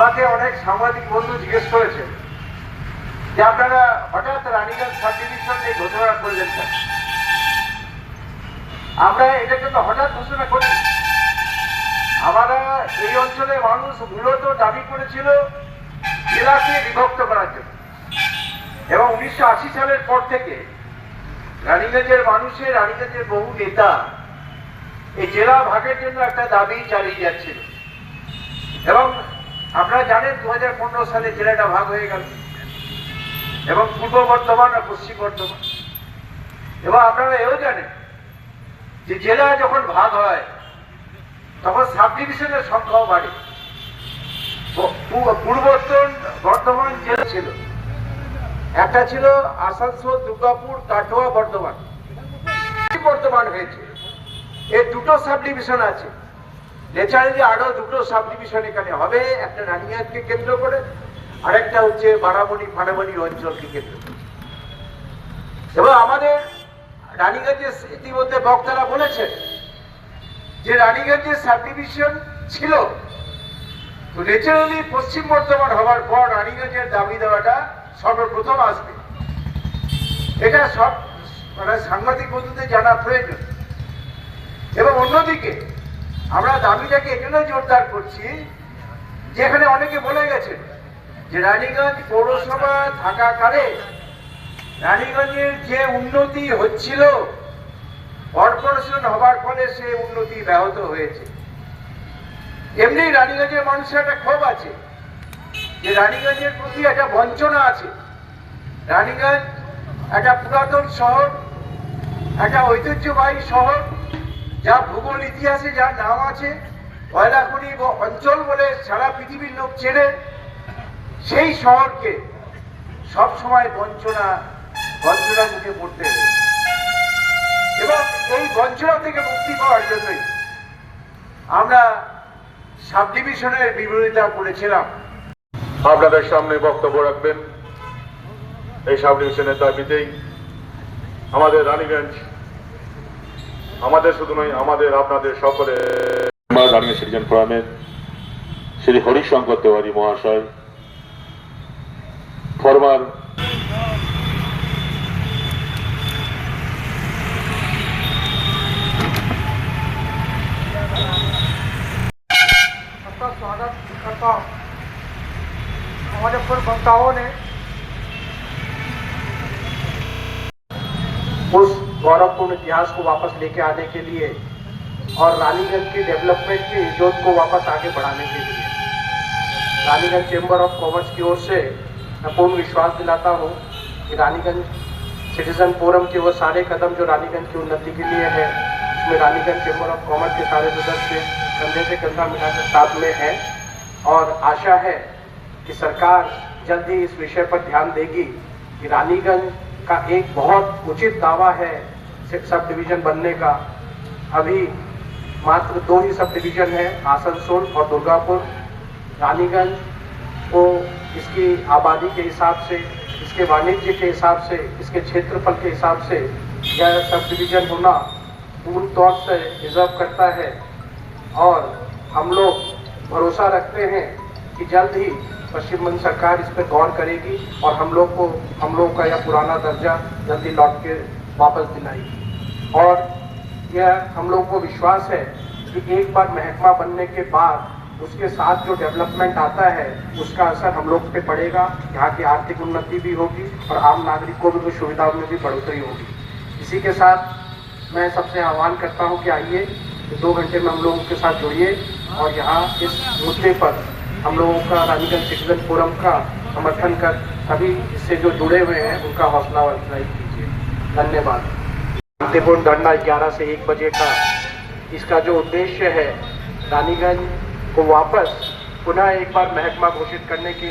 আমাকে অনেক সাংবাদিক বন্ধু জিজ্ঞেস করেছেন যে আপনারা হঠাৎ রানীগঞ্জ সাব ডিভিশন নিয়ে ঘোষণা করলেন আমরা এটাকে তো হঠাৎ ঘোষণা করি আমরা এই অঞ্চলের মানুষ মূলত দাবি করেছিল জেলাকে বিভক্ত করার জন্য। এবং উনিশশো আশি সালের পর থেকে রানীগঞ্জের মানুষের রানীগঞ্জের বহু নেতা এই জেলা ভাগের জন্য একটা দাবি চালিয়ে যাচ্ছিল। এবং আপনারা জানেন দু হাজার পনেরো সালে জেলাটা ভাগ হয়ে গেল। এবং পূর্ব বর্ধমান আর পশ্চিম বর্ধমান। এবং আপনারা এও জানেন যে জেলা যখন ভাগ হয়, তখন সাব ডিভিশনের সংখ্যাও বাড়ে। প- পূ- পূর্ববর্তন বর্ধমান জেলা ছিল। একটা ছিল আসানসোল, দুর্গাপুর, কাটোয়া, বর্ধমান। বর্ধমান হয়েছে। এর দুটো সাব ডিভিশন আছে। ন্যাচারালি আরও দুটো সাব ডিভিশন এখানে হবে। একটা রানিয়াদকে কেন্দ্র করে, আরেকটা হচ্ছে বারামণি ফানামণি অঞ্চলকে কেন্দ্র এবং আমাদের রানীগঞ্জের ইতিমধ্যে বক্তারা বলেছেন যে রানীগঞ্জের সাব ডিভিশন ছিল। তো ন্যাচারালি পশ্চিম বর্ধমান হওয়ার পর রানীগঞ্জের দাবি দেওয়াটা সর্বপ্রথম আসবে। এটা সব মানে সাংবাদিক বন্ধুদের জানা প্রয়োজন। এবং অন্যদিকে আমরা দাবিটাকে এজন্য জোরদার করছি, যেখানে অনেকে বলে গেছেন যে রানীগঞ্জ পৌরসভা থাকাকালে রানীগঞ্জের যে উন্নতি হচ্ছিল, কর্পোরেশন হবার ফলে সে উন্নতি ব্যাহত হয়েছে। এমনি রানীগঞ্জের মানুষের একটা ক্ষোভ আছে যে রানীগঞ্জের প্রতি একটা বঞ্চনা আছে। রানীগঞ্জ একটা পুরাতন শহর, একটা ঐতিহ্যবাহী শহর যা ভূগোল ইতিহাসে যা নাম আছে কয়লাখনি অঞ্চল বলে সারা পৃথিবীর লোক চেনে, সেই শহরকে সব সময় বঞ্চনা বঞ্চনা মুখে পড়তে এবং এই বঞ্চনা থেকে মুক্তি পাওয়ার জন্যই আমরা সাব ডিভিশনের বিরোধিতা করেছিলাম আপনাদের সামনে বক্তব্য রাখবেন। এই সাব ডিভিশনের দাবিতেই আমাদের রানীগঞ্জ আমাদের শুধু নয় আমাদের আপনাদের সকলে রানীগঞ্জ সিটিজেন ফোরামের শ্রী হরিশঙ্কর তেওয়ারি মহাশয় ফরমার सबका स्वागत करता हूँ हमारे पूर्व वक्ताओं ने उस गौरवपूर्ण इतिहास को वापस लेके आने के लिए और रानीगंज की डेवलपमेंट की इजोत को वापस आगे बढ़ाने के लिए। रानीगंज चेंबर ऑफ़ कॉमर्स की ओर से मैं पूर्ण विश्वास दिलाता हूँ कि रानीगंज सिटीजन फोरम के वो सारे कदम जो रानीगंज की उन्नति के लिए है, उसमें रानीगंज चेंबर ऑफ़ कॉमर्स के सारे सदस्य कंधे से कंधा मिलाकर साथ में हैं और आशा है कि सरकार जल्द ही इस विषय पर ध्यान देगी कि रानीगंज का एक बहुत उचित दावा है सब डिवीज़न बनने का। अभी मात्र दो ही सब डिवीज़न है, आसनसोल और दुर्गापुर। रानीगंज को इसकी आबादी के हिसाब से, इसके वाणिज्य के हिसाब से, इसके क्षेत्रफल के हिसाब से यह सब डिवीज़न होना पूर्ण तौर से डिजर्व करता है। और हम लोग भरोसा रखते हैं कि जल्द ही पश्चिम बंग सरकार इस पर गौर करेगी और हम लोग को, हम लोग का यह पुराना दर्जा जल्दी लौट के वापस दिलाएगी। और यह हम लोग को विश्वास है कि एक बार महकमा बनने के बाद उसके साथ जो डेवलपमेंट आता है, उसका असर हम लोग पे पड़ेगा। यहाँ की आर्थिक उन्नति भी होगी और आम नागरिक को भी कुछ सुविधाओं में भी बढ़ोतरी होगी। इसी के साथ मैं सबसे आह्वान करता हूँ कि आइए, दो घंटे में हम लोगों के साथ जुड़िए और यहाँ इस मुद्दे पर हम लोगों का रानीगंज सिटीजन फोरम का समर्थन कर सभी इससे जो जुड़े हुए हैं, उनका हौसला अफजाई कीजिए। धन्यवाद। शांतिपूर्ण धरना ग्यारह से एक बजे का। इसका जो उद्देश्य है, रानीगंज को वापस पुनः एक बार महकमा घोषित करने की